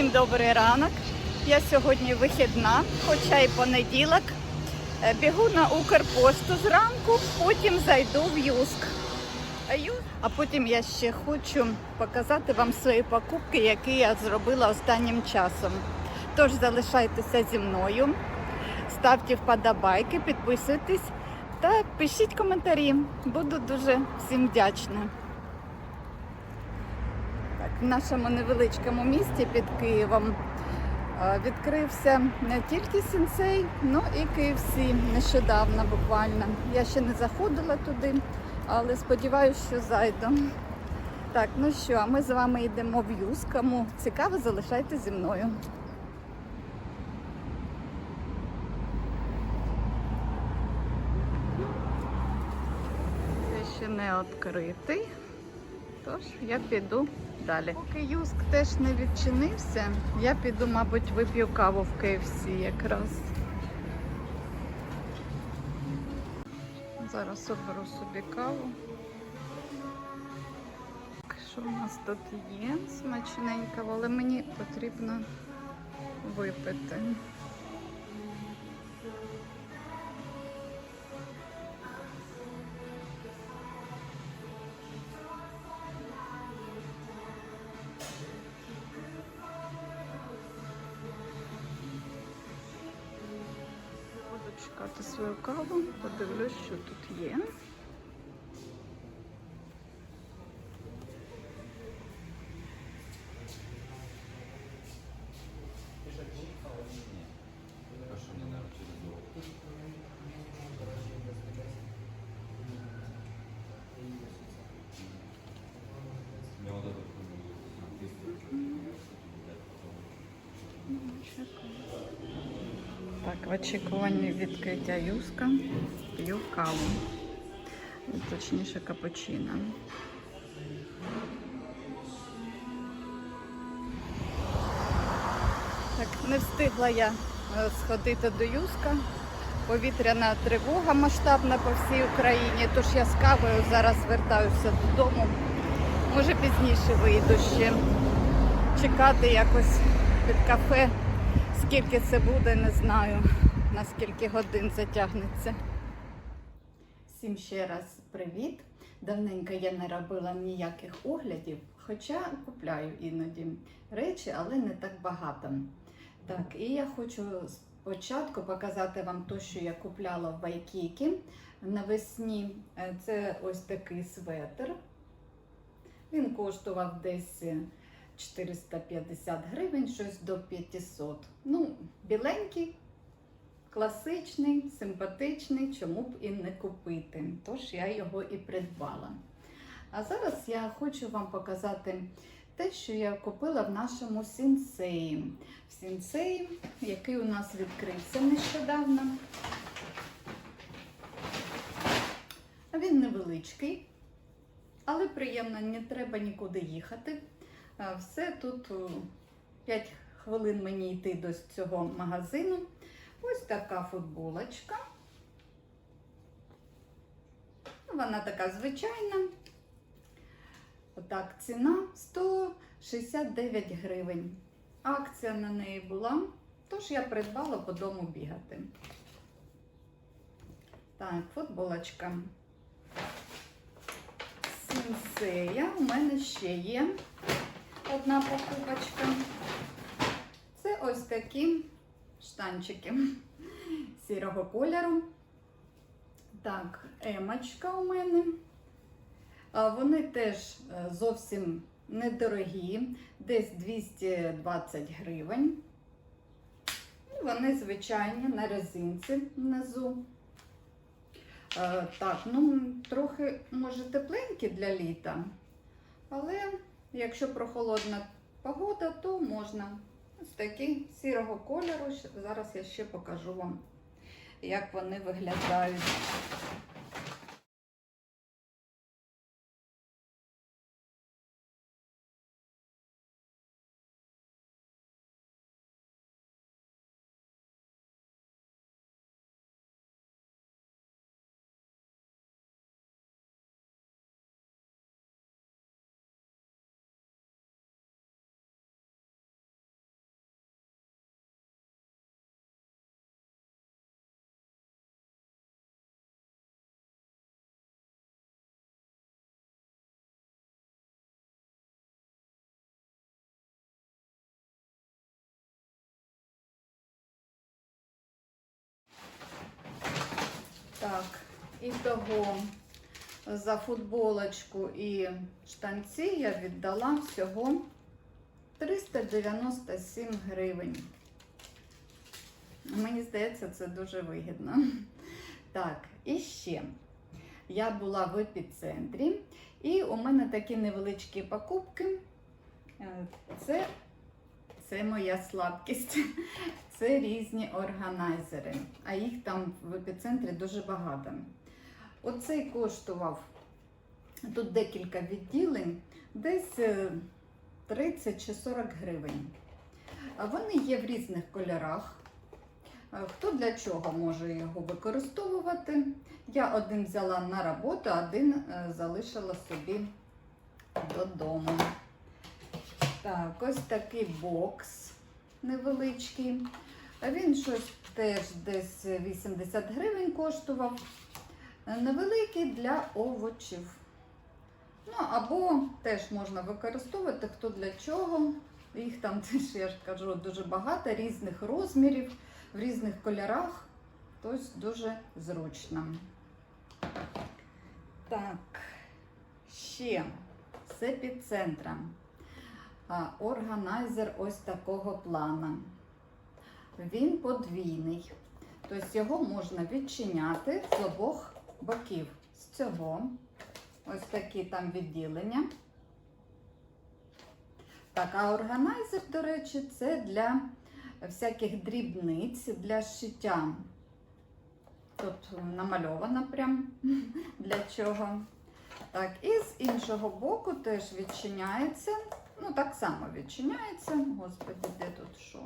добрий ранок. Я сьогодні вихідна, хоча й понеділок. Е, Бігу на Укрпошту зранку, потім зайду в Юск. А потім я ще хочу показати вам свої покупки, які я зробила останнім часом. Тож залишайтеся зі мною, ставте вподобайки, підписуйтесь та пишіть коментарі. Буду дуже всім вдячна. В нашому невеличкому місті під Києвом е, відкрився не тільки сенсей, ну і KFC нещодавно буквально. Я ще не заходила туди, але сподіваюся, що зайду. Так, ну що, а ми з вами йдемо в Юз. Цікаво, залишайтеся зі мною. Це ще не відкритий. Тож я піду далі. Поки Юск теж не відчинився, я піду, мабуть, вип'ю каву в KFC якраз. Зараз оберу собі каву. Що у нас тут є смачненького, але мені потрібно випити. Чекати свою каву, подивлюсь, що тут є. Прошу не на через дорогу. Я вот этот Так, в очікуванні відкриття юска п'ю каву. Точніше капучино. Так, не встигла я е, сходити до Юска. Повітряна тривога масштабна по всій Україні. Тож я з кавою зараз вертаюся додому. Може пізніше вийду ще. Чекати якось під кафе. Скільки це буде, не знаю. На скільки годин затягнеться. Всім ще раз привіт. Давненько я не робила ніяких оглядів, хоча купляю іноді речі, але не так багато. Так, і я хочу спочатку показати вам те, що я купляла в Вайкікі навесні. Е, Це ось такий светр. Він коштував десь 450 гривень, щось до 500. Ну, біленький, класичний, симпатичний, чому б і не купити. Тож я його і придбала. А зараз я хочу вам показати те, що я купила в нашому сінсеї. В сінсеї, який у нас відкрився нещодавно. Він невеличкий, але приємно, не треба нікуди їхати. Все тут 5 хвилин мені йти до цього магазину. Ось така футболочка. Вона така звичайна. Отак, ціна 169 гривень. Акція на неї була, тож я придбала по дому бігати. Так, футболочка. Сінсея. У мене ще є одна покупочка. Це ось такі штанчики сірого кольору. Так, емочка у мене. Вони теж е, зовсім недорогі, десь 220 гривень. І Вони звичайні на резинці внизу. Е, Так, ну, трохи, може, тепленькі для літа, але якщо прохолодна погода, то можна. Ось такі сірого кольору. Зараз я ще покажу вам, як вони виглядають. І того за футболочку і штанці я віддала всього 397 гривень. Мені здається, це дуже вигідно. Так, і ще. Я була в епіцентрі, і у мене такі невеличкі покупки. Е, Це, це моя слабкість. Це різні органайзери, а їх там в епіцентрі дуже багато. Оцей коштував тут декілька відділень, десь е, 30 чи 40 гривень. Вони є в різних кольорах. Е, Хто для чого може його використовувати? Я один взяла на роботу, один е, залишила собі додому. Так, ось такий бокс невеличкий. Він щось теж десь 80 гривень коштував. Невеликий для овочів. Ну, або теж можна використовувати хто для чого. Їх там теж, я ж кажу, дуже багато різних розмірів, в різних кольорах. Тобто дуже зручно. Так, ще з епіцентра. А, Органайзер ось такого плана. Він подвійний. Тобто його можна відчиняти з обох боків. З цього ось такі там відділення. Так, а органайзер, до речі, це для всяких дрібниць, для шиття. Тут намальовано прям для чого. Так, і з іншого боку теж відчиняється. Ну, так само відчиняється. Господи, де тут що?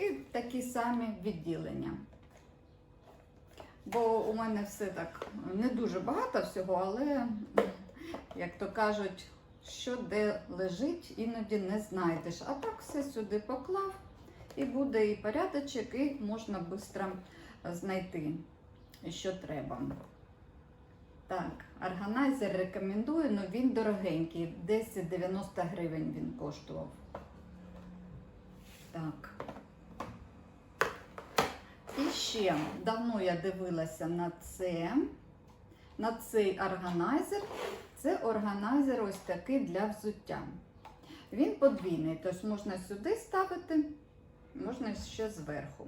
І такі самі відділення. Бо у мене все так не дуже багато всього, але, як то кажуть, що де лежить, іноді не знайдеш. А так все сюди поклав, і буде і порядочок, і можна швидко знайти, що треба. Так, органайзер рекомендую, але він дорогенький, десь 90 гривень він коштував. Так. І ще давно я дивилася на це, на цей органайзер. Це органайзер ось такий для взуття. Він подвійний, тобто можна сюди ставити, можна ще зверху.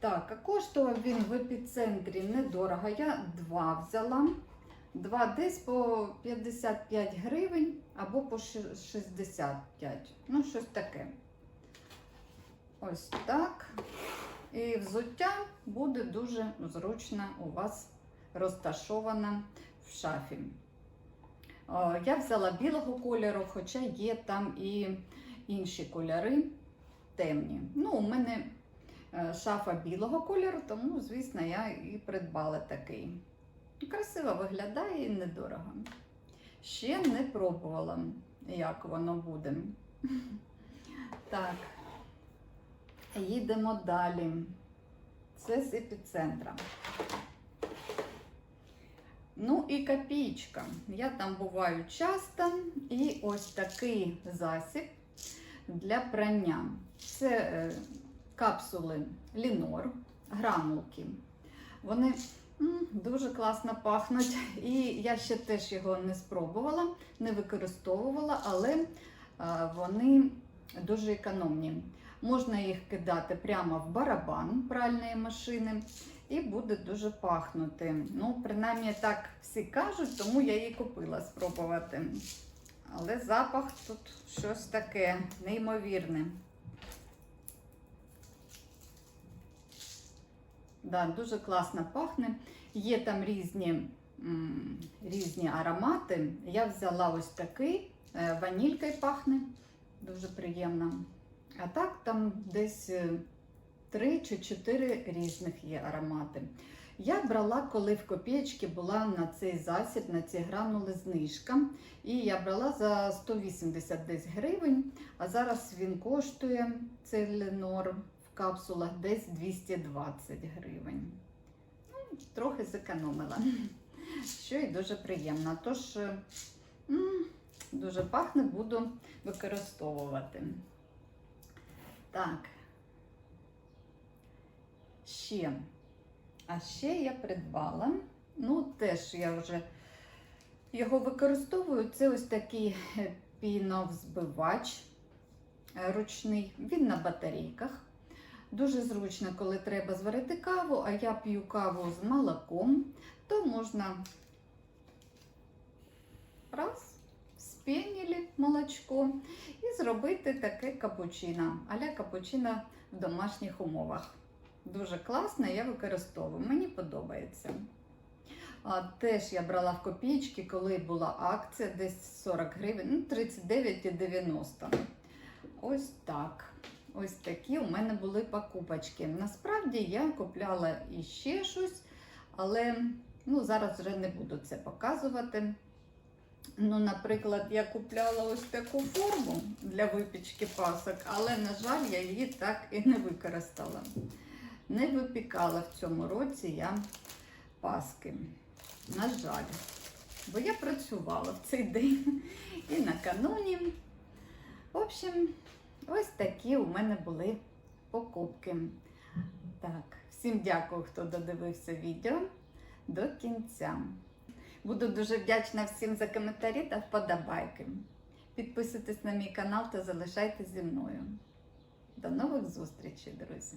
Так, а коштував він в епіцентрі недорого. Я два взяла. Два десь по 55 гривень або по 65. Ну, щось таке. Ось так. І взуття буде дуже зручно у вас розташоване в шафі. Я взяла білого кольору, хоча є там і інші кольори темні. Ну, у мене е, шафа білого кольору, тому, звісно, я і придбала такий. Красиво виглядає і недорого. Ще не пробувала, як воно буде. Так, їдемо далі. Це з епіцентра. Ну і копійка. Я там буваю часто. І ось такий засіб для прання. Це е, капсули Лінор, гранулки. Вони дуже класно пахнуть. І я ще теж його не спробувала, не використовувала, але е, вони дуже економні. Можна їх кидати прямо в барабан пральної машини і буде дуже пахнути. Ну, принаймні так всі кажуть, тому я її купила спробувати. Але запах тут щось таке неймовірне. Да, дуже класно пахне. Є там різні, різні аромати. Я взяла ось такий, е, ванількою пахне, дуже приємно. А так там десь е, три чи чотири різних є аромати. Я брала, коли в копієчки була на цей засіб, на ці гранули знижка. І я брала за 180 десь гривень, а зараз він коштує цей Ленор в капсулах десь 220 гривень. Ну, трохи зекономила, що і дуже приємно. Тож е, дуже пахне, буду використовувати. Так. Ще А ще я придбала, ну теж я вже його використовую. Це ось такий е, піновзбивач е, ручний. Він на батарейках. Дуже зручно, коли треба зварити каву, а я п'ю каву з молоком, то можна раз, спінілі молочко і зробити таке капучино, аля капучино в домашніх умовах. Дуже класно, я використовую, мені подобається. А, теж я брала в копійки, коли була акція, десь 40 гривень, ну 39,90. Ось так. Ось такі у мене були покупочки. Насправді я купляла і ще щось, але ну, зараз вже не буду це показувати. Ну, наприклад, я купляла ось таку форму для випічки пасок, але, на жаль, я її так і не використала. Не випікала в цьому році я паски. На жаль. Бо я працювала в цей день і накануні. В общем, ось такі у мене були покупки. Так, всім дякую, хто додивився відео до кінця. Буду дуже вдячна всім за коментарі та вподобайки. Підписуйтесь на мій канал та залишайтесь зі мною. До нових зустрічей, друзі!